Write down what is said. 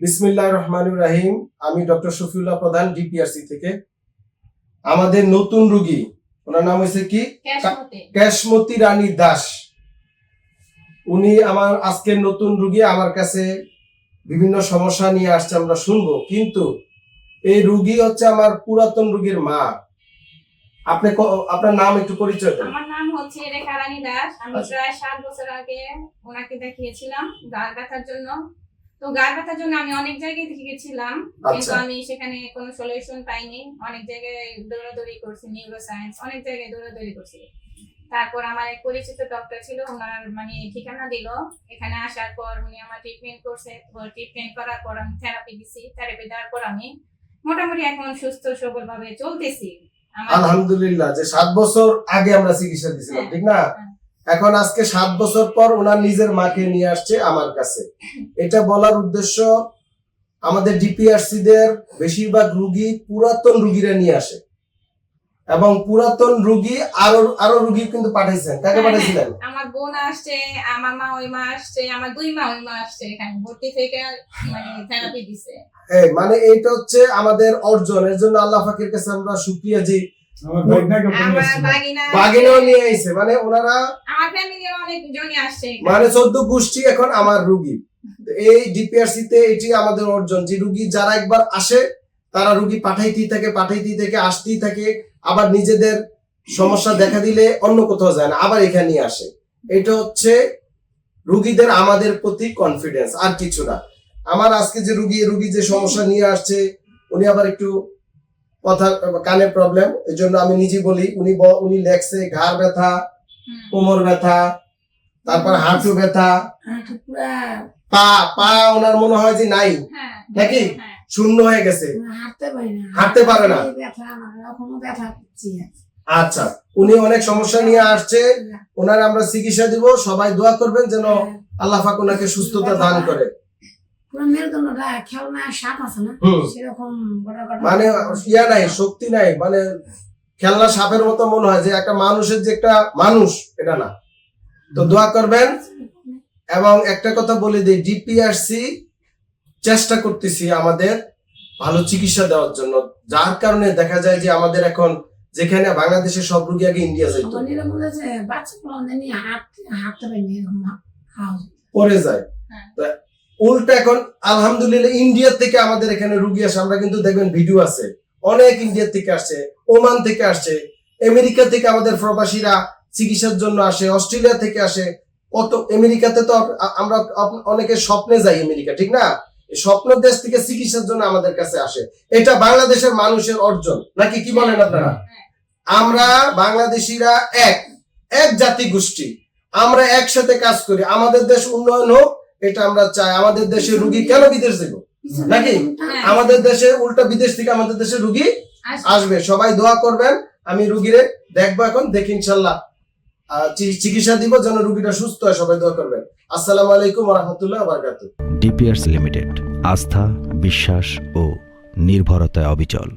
বিসমিল্লাহ রহমানুর রাহিম। আমি ডক্টর শফিউল্লাহ প্রধান ডিপিআরসি থেকে। আমাদের নতুন রুগী ওনার নাম হয়েছে কি? ক্যাশমতি। রানী দাস। উনি আমার আজকের নতুন রুগী আমার কাছে বিভিন্ন সমস্যা নিয়ে আসছে আমরা শুনব। কিন্তু এই রুগী হচ্ছে আমার পুরাতন রুগীর মা। আপনি আপনার নাম একটু পরিচয় দেন। আমার নাম হচ্ছে রেখা রানী দাস। আমি আচ্ছা। প্রায় সাত বছর আগে ওনাকে দেখিয়েছিলাম গার ব্যথার জন্য। তো গার ব্যথার জন্য আমি অনেক জায়গায় দেখিয়েছিলাম কিন্তু আচ্ছা। আমি সেখানে কোনো সলিউশন পাইনি। অনেক জায়গায় দৌড়াদৌড়ি করছি নিউরো সায়েন্স অনেক জায়গায় দৌড়াদৌড়ি করছি। তারপর আমার এক পরিচিত ডক্টর ছিল ওনার মানে ঠিকানা দিল। এখানে আসার পর উনি আমার ট্রিটমেন্ট করছে। ট্রিটমেন্ট করার পর আমি থেরাপি দিছি। থেরাপি দেওয়ার পর আমি মোটামুটি এখন সুস্থ সবল ভাবে চলতেছি। আমার আলহামদুলিল্লাহ যে সাত বছর আগে আমরা চিকিৎসা দিয়েছিলাম হ্যাঁ, ঠিক না? হ্যাঁ। এখন আজকে সাত বছর পর ওনার নিজের মাকে নিয়ে আসছে আমার কাছে। এটা বলার উদ্দেশ্য আমাদের ডিপিআরসি দের বেশিরভাগ রুগী পুরাতন রুগীরা নিয়ে আসে। এবং পুরাতন রুগী আরও আরও রুগী কিন্তু পাঠাইছেন। কাকে পাঠাইছিলেন? আমার বোন আসছে আমার মা ওই মা আসছে আমার দুই মা ওই মা আসছে এখানে ভর্তি থেকে মানে থেরাপি দিছে। এই মানে এইটা হচ্ছে আমাদের অর্জন। এর জন্য আল্লাহ ফাকির কাছে আমরা শুক্রিয়া যে মানে ওনারা আমার ফ্যামিলির অনেক জনই আসছে। মানে চোদ্দ গোষ্ঠী এখন আমার রুগী। এই ডিপিআরসি তে এটি আমাদের অর্জন। যে রুগী যারা একবার আসে তারা রুগী পাঠাইতেই থাকে পাঠাইতেই থাকে আসতেই থাকে। আবার নিজেদের সমস্যা দেখা দিলে অন্য কোথাও যায় না আবার এখানে আসে। এটা হচ্ছে রুগীদের আমাদের প্রতি কনফিডেন্স আর কিছু না। আমার আজকে যে রুগী রুগী যে সমস্যা নিয়ে আসছে উনি আবার একটু কথা কানে প্রবলেম এই জন্য আমি নিজে বলি উনি উনি লেখছে ঘাড় ব্যথা কোমর ব্যথা তারপর হাঁটু ব্যথা। পা পা ওনার মনে হয় যে নাই। হ্যাঁ। নাকি? হ্যাঁ। শূন্য হয়ে গেছে। হাঁটতে পারি না। আচ্ছা উনি অনেক সমস্যা নিয়ে আসছে। ওনার আমরা চিকিৎসা দিব। সবাই দোয়া করবেন যেন আল্লাহ পাক ওনাকে সুস্থতা দান করে। পুরো মেরুদণ্ডটা খেলনা সাপ আছে না? সেরকম গোটা গোটা মানে ইয়া নাই শক্তি নাই মানে খেলনা সাপের মতো মনে হয় যে একটা মানুষের যে একটা মানুষ এটা না। তো দোয়া করবেন। এবং একটা কথা বলে দিই ডিপিআরসি চেষ্টা করতেছি আমাদের ভালো চিকিৎসা দেওয়ার জন্য। যার কারণে দেখা যায় যে আমাদের এখন যেখানে বাংলাদেশের সব রোগী আগে ইন্ডিয়া যাইতো। পরে যায়। হ্যাঁ। তা উল্টা এখন আলহামদুলিল্লাহ ইন্ডিয়া থেকে আমাদের এখানে রুগী আসে, আমরা কিন্তু দেখবেন ভিডিও আছে। অনেক ইন্ডিয়া থেকে আসছে ওমান থেকে আসছে আমেরিকা থেকে আমাদের প্রবাসীরা চিকিৎসার জন্য আসে, অস্ট্রেলিয়া থেকে আসে। কত আমেরিকাতে তো আমরা অনেকে স্বপ্নে যাই আমেরিকা, ঠিক না? স্বপ্ন দেশ থেকে চিকিৎসার জন্য আমাদের কাছে আসে। এটা বাংলাদেশের মানুষের অর্জন, নাকি কি বলেন আপনারা? আমরা বাংলাদেশিরা এক এক জাতি গোষ্ঠী আমরা একসাথে কাজ করি, আমাদের দেশ উন্নয়ন হোক এটা আমরা চাই। আমাদের দেশে রুগী কেন বিদেশ দেব নাকি? হ্যাঁ। আমাদের দেশে উল্টা বিদেশ থেকে আমাদের দেশে রুগী আসবে। সবাই দোয়া করবেন আমি রুগীরে দেখব এখন দেখি ইনশাল্লাহ চিকিৎসা দিব যেন রুগীটা সুস্থ হয় সবাই দোয়া করবেন। আসসালামু আলাইকুম রহমতুল্লাহ বারকাতু ডিপিয়ার্স লিমিটেড আস্থা বিশ্বাস ও নির্ভরতায় অবিচল।